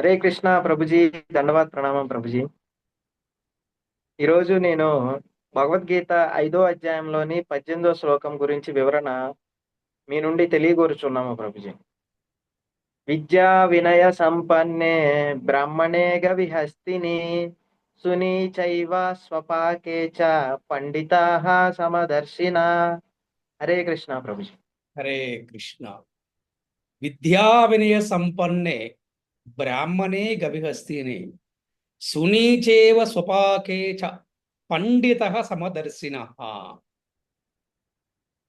హరే కృష్ణ ప్రభుజీ దండవాత్ ప్రణామం ప్రభుజీ. ఈరోజు నేను భగవద్గీత ఐదో అధ్యాయంలోని పద్దెనిమిదో శ్లోకం గురించి వివరణ మీ నుండి తెలియగోరుచున్నాము ప్రభుజీ. విద్యా వినయ సంపన్నే బ్రాహ్మణే గవిహస్తిని సునీచైవ స్వపాకే చ పండితా సమదర్శిన. హరే కృష్ణ ప్రభుజీ. హరే కృష్ణ. విద్యా వినయ సంపన్నే బ్రాహ్మణే గవిహస్తిని సునీచేవ స్వపాకే చ పండిత సమదర్శిన.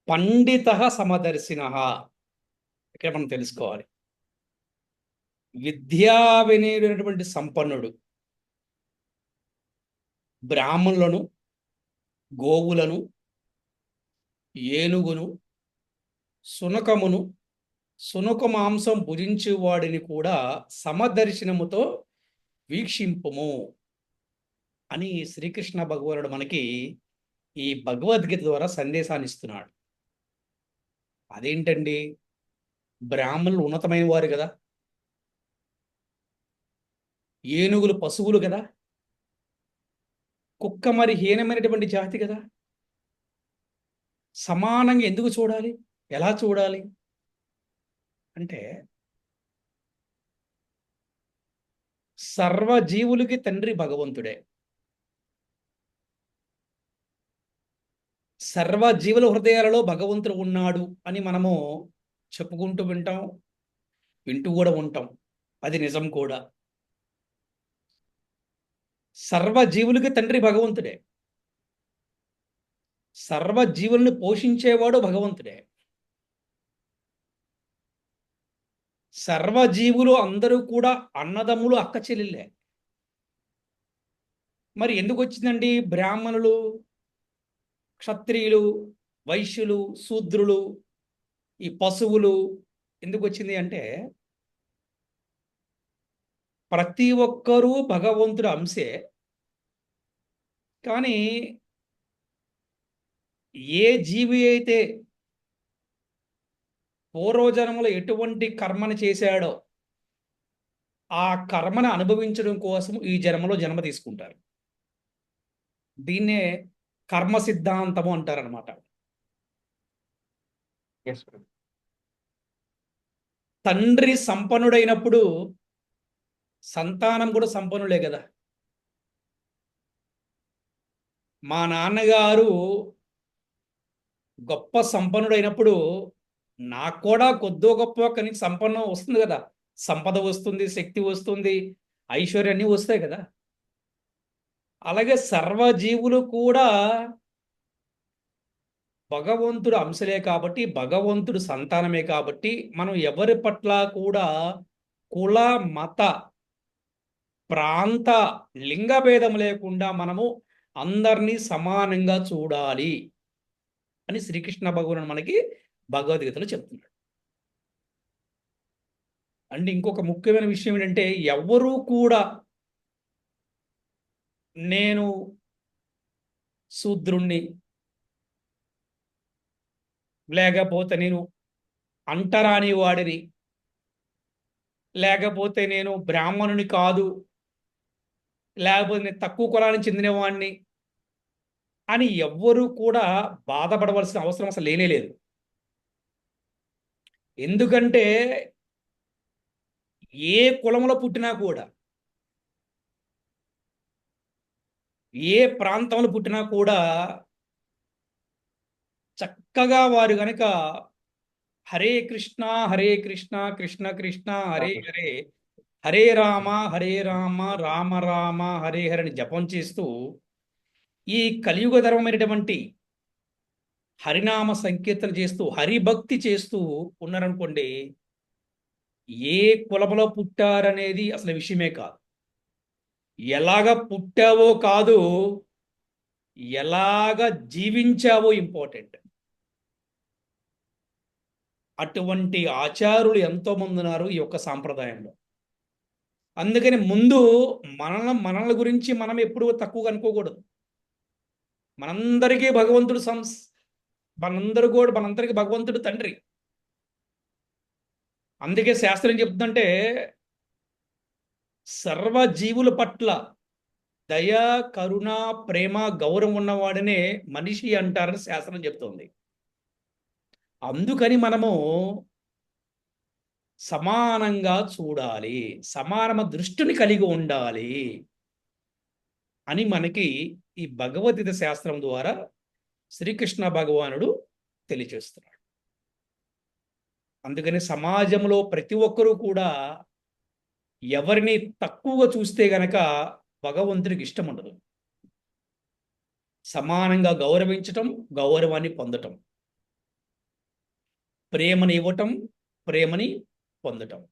పండిత సమదర్శిన. ఇక్కడ మనం తెలుసుకోవాలి. విద్యా వినయుడైనటువంటి సంపన్నుడు బ్రాహ్మణులను గోవులను ఏనుగును సునకమును సునక మాంసం భుజించు వాడిని కూడా సమదర్శనముతో వీక్షింపుము అని శ్రీకృష్ణ భగవానుడు మనకి ఈ భగవద్గీత ద్వారా సందేశాన్ని ఇస్తున్నాడు. అదేంటండి? బ్రాహ్మణులు ఉన్నతమైన వారు కదా. ఏనుగులు పశువులు కదా. కుక్క మరి హీనమైనటువంటి జాతి కదా. సమానంగా ఎందుకు చూడాలి? ఎలా చూడాలి? అంటే సర్వజీవులకి తండ్రి భగవంతుడే. సర్వజీవుల హృదయాలలో భగవంతుడు ఉన్నాడు అని మనము చెప్పుకుంటూ వింటాం వింటూ కూడా ఉంటాం. అది నిజం కూడా. సర్వజీవులకి తండ్రి భగవంతుడే. సర్వజీవుల్ని పోషించేవాడు భగవంతుడే. సర్వజీవులు అందరూ కూడా అన్నదమ్ములు అక్క చెల్లెళ్ళే. మరి ఎందుకు వచ్చిందండి? బ్రాహ్మణులు క్షత్రియులు వైశ్యులు శూద్రులు ఈ పశువులు ఎందుకు వచ్చింది అంటే ప్రతి ఒక్కరూ భగవంతుడు అంశే. కానీ ఏ జీవి అయితే పూర్వజన్మలో ఎటువంటి కర్మను చేశాడో ఆ కర్మను అనుభవించడం కోసం ఈ జన్మలో జన్మ తీసుకుంటారు. దీన్నే కర్మ సిద్ధాంతము అంటారనమాట ఎస్ ప్రభు తండ్రి సంపన్నుడైనప్పుడు సంతానం కూడా సంపన్నులే కదా. మా నాన్నగారు గొప్ప సంపన్నుడైనప్పుడు నాకు కూడా కొద్దో గొప్ప కానీ సంపన్నం వస్తుంది కదా. సంపద వస్తుంది శక్తి వస్తుంది ఐశ్వర్యాన్ని వస్తాయి కదా. అలాగే సర్వజీవులు కూడా భగవంతుడు అంశలే కాబట్టి భగవంతుడు సంతానమే కాబట్టి మనం ఎవరి పట్ల కూడా కుల మత ప్రాంత లింగ భేదం లేకుండా మనము అందరినీ సమానంగా చూడాలి అని శ్రీకృష్ణ భగవాను మనకి భగవద్గీతలో చెప్తున్నాడు. అండ్ ఇంకొక ముఖ్యమైన విషయం ఏంటంటే ఎవరూ కూడా నేను శూద్రుణ్ణి లేకపోతే నేను అంటరాని వాడిని లేకపోతే నేను బ్రాహ్మణుని కాదు లేకపోతే నేను తక్కువ కులానికి చెందినవాడిని అని ఎవ్వరూ కూడా బాధపడవలసిన అవసరం అసలు లేనే లేదు. ఎందుకంటే ఏ కులంలో పుట్టినా కూడా ఏ ప్రాంతంలో పుట్టినా కూడా చక్కగా వారు గనక హరే కృష్ణ హరే కృష్ణ కృష్ణ కృష్ణ హరే హరే హరే రామ హరే రామ రామ రామ హరే హరే అని జపం చేస్తూ ఈ కలియుగ ధర్మమైనటువంటి హరినామ సంకీర్తన చేస్తూ హరిభక్తి చేస్తూ ఉన్నారనుకోండి ఏ కులములో పుట్టారనేది అసలు విషయమే కాదు. ఎలాగ పుట్టావో కాదు ఎలాగ జీవించావో ఇంపార్టెంట్. అటువంటి ఆచారులు ఎంతోమంది ఉన్నారు ఈ యొక్క సాంప్రదాయంలో. అందుకని ముందు మనల మనల గురించి మనం ఎప్పుడూ తక్కువగా అనుకోకూడదు. మనందరికీ భగవంతుడు సంస్ మనందరూ కూడా మనందరికీ భగవంతుడు తండ్రి. అందుకే శాస్త్రం చెప్తుందంటే సర్వజీవుల పట్ల దయ కరుణ ప్రేమ గౌరవం ఉన్నవాడనే మనిషి అంటారని శాస్త్రం చెప్తోంది. అందుకని మనము సమానంగా చూడాలి సమానమ దృష్టిని కలిగి ఉండాలి అని మనకి ఈ భగవద్గీత శాస్త్రం ద్వారా శ్రీకృష్ణ భగవానుడు తెలియచేస్తున్నాడు అందుకని సమాజంలో ప్రతి ఒక్కరూ కూడా ఎవరిని తక్కువగా చూస్తే గనక భగవంతుడికి ఇష్టం ఉండదు. సమానంగా గౌరవించటం గౌరవాన్ని పొందటం. ప్రేమని ఇవ్వటం ప్రేమని పొందటం.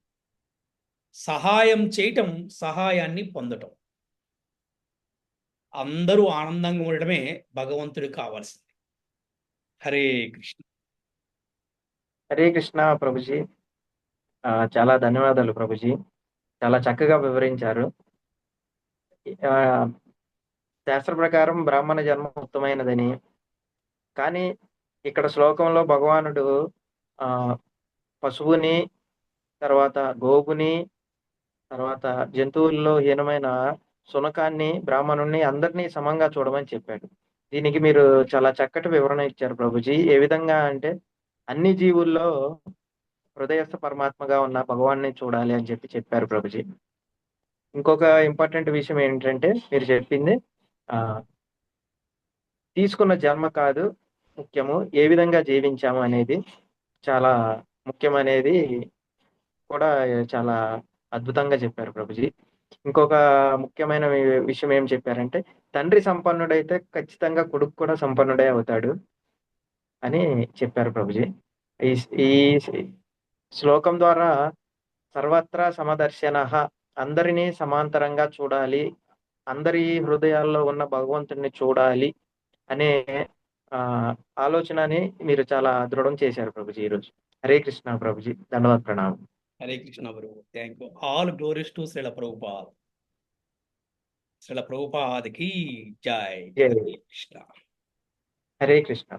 సహాయం చేయటం సహాయాన్ని పొందటం. అందరూ ఆనందంగా ఉండటమే భగవంతుడికి కావాల్సింది. హరే కృష్ణ. హరే కృష్ణ ప్రభుజీ. ఆ, చాలా ధన్యవాదాలు ప్రభుజీ. చాలా చక్కగా వివరించారు. శాస్త్ర ప్రకారం బ్రాహ్మణ జన్మ ఉత్తమైనదని కానీ ఇక్కడ శ్లోకంలో భగవానుడు ఆ పశువుని తర్వాత గోవుని తర్వాత జంతువుల్లో హీనమైన శునకాన్ని బ్రాహ్మణుణ్ణి అందరినీ సమంగా చూడమని చెప్పాడు. దీనికి మీరు చాలా చక్కటి వివరణ ఇచ్చారు ప్రభుజీ. ఏ విధంగా అంటే అన్ని జీవుల్లో హృదయస్థ పరమాత్మగా ఉన్న భగవాన్ని చూడాలి అని చెప్పి చెప్పారు ప్రభుజీ. ఇంకొక ఇంపార్టెంట్ విషయం ఏంటంటే మీరు చెప్పింది ఆ తీసుకున్న జన్మ కాదు ముఖ్యము ఏ విధంగా జీవించాము అనేది చాలా ముఖ్యమనేది కూడా చాలా అద్భుతంగా చెప్పారు ప్రభుజీ. ఇంకొక ముఖ్యమైన విషయం ఏం చెప్పారంటే తండ్రి సంపన్నుడైతే ఖచ్చితంగా కొడుకు కూడా సంపన్నుడే అవుతాడు అని చెప్పారు ప్రభుజీ. ఈ ఈ శ్లోకం ద్వారా సర్వత్రా సమదర్శన అందరినీ సమాంతరంగా చూడాలి అందరి హృదయాల్లో ఉన్న భగవంతుడిని చూడాలి అనే ఆ ఆలోచనని మీరు చాలా దృఢం చేశారు ప్రభుజీ ఈరోజు. హరే కృష్ణ ప్రభుజీ. ధన్యవాద ప్రణామం. Hare Krishna Prabhu thank you all glories to Srila Prabhupad Srila ప్రభుపాద్కి జై. హరే కృష్ణ హరే కృష్ణ